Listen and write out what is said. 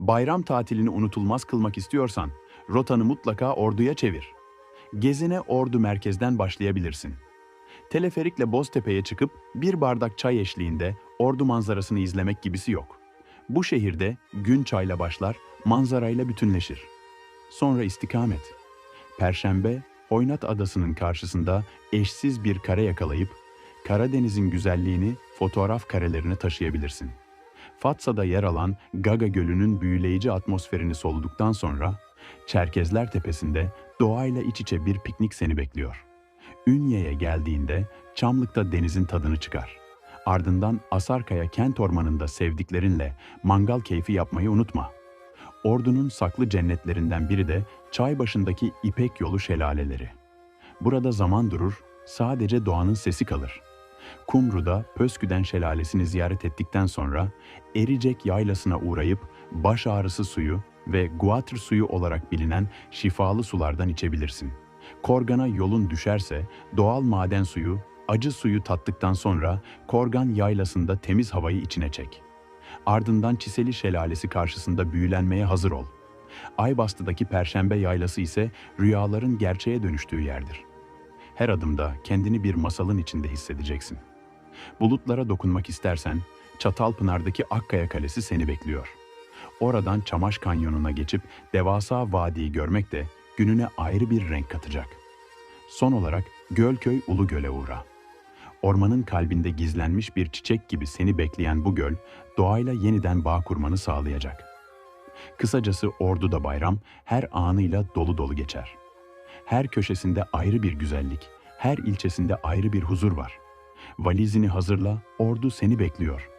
Bayram tatilini unutulmaz kılmak istiyorsan, rotanı mutlaka Ordu'ya çevir. Gezine Ordu merkezden başlayabilirsin. Teleferikle Boztepe'ye çıkıp bir bardak çay eşliğinde Ordu manzarasını izlemek gibisi yok. Bu şehirde gün çayla başlar, manzarayla bütünleşir. Sonra istikamet. Perşembe, Oynat Adası'nın karşısında eşsiz bir kare yakalayıp Karadeniz'in güzelliğini fotoğraf karelerine taşıyabilirsin. Fatsa'da yer alan Gaga Gölü'nün büyüleyici atmosferini soluduktan sonra Çerkezler Tepesi'nde doğayla iç içe bir piknik seni bekliyor. Ünye'ye geldiğinde Çamlık'ta denizin tadını çıkar. Ardından Asarkaya kent ormanında sevdiklerinle mangal keyfi yapmayı unutma. Ordu'nun saklı cennetlerinden biri de çay başındaki İpek Yolu şelaleleri. Burada zaman durur, sadece doğanın sesi kalır. Kumru'da Pösküden şelalesini ziyaret ettikten sonra Ericek yaylasına uğrayıp baş ağrısı suyu ve guatr suyu olarak bilinen şifalı sulardan içebilirsin. Korgan'a yolun düşerse doğal maden suyu, acı suyu tattıktan sonra Korgan yaylasında temiz havayı içine çek. Ardından Çiseli Şelalesi karşısında büyülenmeye hazır ol. Aybastı'daki Perşembe Yaylası ise rüyaların gerçeğe dönüştüğü yerdir. Her adımda kendini bir masalın içinde hissedeceksin. Bulutlara dokunmak istersen Çatalpınar'daki Akkaya Kalesi seni bekliyor. Oradan Çamaş Kanyonu'na geçip devasa vadiyi görmek de gününe ayrı bir renk katacak. Son olarak Gölköy Ulugöl'e uğra. Ormanın kalbinde gizlenmiş bir çiçek gibi seni bekleyen bu göl, doğayla yeniden bağ kurmanı sağlayacak. Kısacası Ordu'da bayram her anıyla dolu dolu geçer. Her köşesinde ayrı bir güzellik, her ilçesinde ayrı bir huzur var. Valizini hazırla, Ordu seni bekliyor.